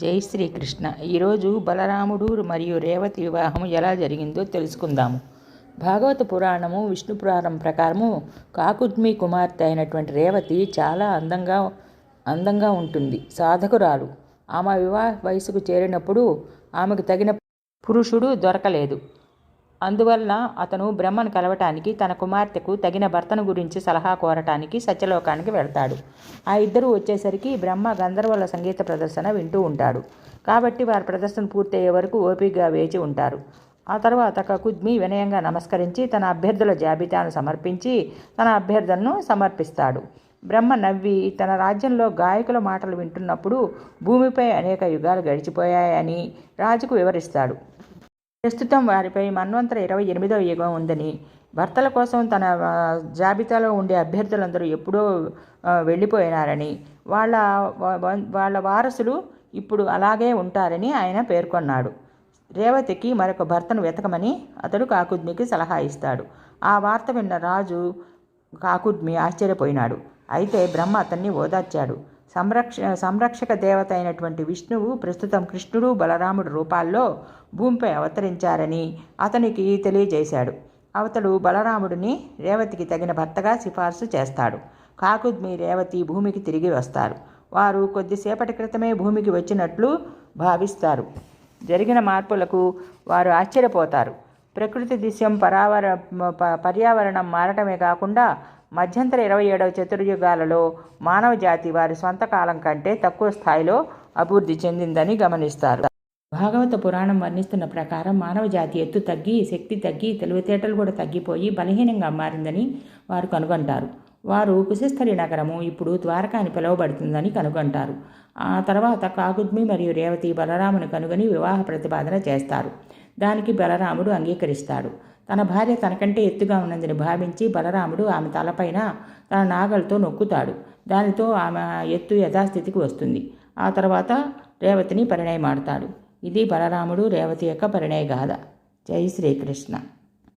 జై శ్రీకృష్ణ. ఈరోజు బలరాముడు మరియు రేవతి వివాహం ఎలా జరిగిందో తెలుసుకుందాము. భాగవత పురాణము విష్ణు పురాణం ప్రకారము కాకుద్మి కుమార్తె అయినటువంటి రేవతి చాలా అందంగా అందంగా ఉంటుంది. సాధకురాలు. ఆమె వివాహ వయసుకు చేరినప్పుడు ఆమెకు తగిన పురుషుడు దొరకలేదు. అందువలన అతను బ్రహ్మను కలవటానికి తన కుమార్తెకు తగిన భర్తను గురించి సలహా కోరటానికి సత్యలోకానికి వెళ్తాడు. ఆ ఇద్దరు వచ్చేసరికి బ్రహ్మ గంధర్వుల సంగీత ప్రదర్శన వింటూ ఉంటాడు. కాబట్టి వారి ప్రదర్శన పూర్తయ్యే వరకు ఓపికగా వేచి ఉంటారు. ఆ తర్వాత కకుద్మి వినయంగా నమస్కరించి తన అభ్యర్థుల జాబితాను సమర్పించి తన అభ్యర్థనను సమర్పిస్తాడు. బ్రహ్మ నవ్వి తన రాజ్యంలో గాయకుల మాటలు వింటున్నప్పుడు భూమిపై అనేక యుగాలు గడిచిపోయాయని రాజుకు వివరిస్తాడు. ప్రస్తుతం వారిపై మన్వంతర ఇరవై ఎనిమిదవ యుగం ఉందని. భర్తల కోసం తన జాబితాలో ఉండే అభ్యర్థులందరూ ఎప్పుడో వెళ్ళిపోయినారని. వాళ్ళ వాళ్ళ వారసులు ఇప్పుడు అలాగే ఉంటారని ఆయన పేర్కొన్నాడు. రేవతికి మరొక భర్తను వెతకమని అతడు కాకుద్మికి సలహా ఇస్తాడు. ఆ వార్త విన్న రాజు కాకుద్మి ఆశ్చర్యపోయినాడు. అయితే బ్రహ్మ అతన్ని ఓదార్చాడు. సంరక్ష సంరక్షక దేవత అయినటువంటి విష్ణువు ప్రస్తుతం కృష్ణుడు బలరాముడు రూపాల్లో భూమిపై అవతరించారని అతనికి తెలియజేశాడు. అవతడు బలరాముడిని రేవతికి తగిన భర్తగా సిఫార్సు చేస్తాడు. కాకుద్మి రేవతి భూమికి తిరిగి వస్తారు. వారు కొద్దిసేపటి క్రితమే భూమికి వచ్చినట్లు భావిస్తారు. జరిగిన మార్పులకు వారు ఆశ్చర్యపోతారు. ప్రకృతి దృశ్యం పరావర పర్యావరణం మారటమే కాకుండా మధ్యంతర ఇరవై ఏడవ చతుర్యుగాలలో మానవ జాతి వారి సొంత కాలం కంటే తక్కువ స్థాయిలో అభివృద్ధి చెందిందని గమనిస్తారు. భాగవత పురాణం వర్ణిస్తున్న ప్రకారం మానవ జాతి ఎత్తు తగ్గి శక్తి తగ్గి తెలివితేటలు కూడా తగ్గిపోయి బలహీనంగా మారిందని వారు కనుగొంటారు. వారు కుశస్థలి నగరము ఇప్పుడు ద్వారకా అని పిలువబడుతుందని కనుగొంటారు. ఆ తర్వాత కాకుద్మి మరియు రేవతి బలరామును కనుగొని వివాహ ప్రతిపాదన చేస్తారు. దానికి బలరాముడు అంగీకరిస్తాడు. తన భార్య తనకంటే ఎత్తుగా ఉన్నదని భావించి బలరాముడు ఆమె తలపైన తన నాగలతో నొక్కుతాడు. దానితో ఆమె ఎత్తు యథాస్థితికి వస్తుంది. ఆ తర్వాత రేవతిని పరిణయమాడతాడు. ఇది బలరాముడు రేవతి యొక్క పరిణయ గాథ జై శ్రీకృష్ణ.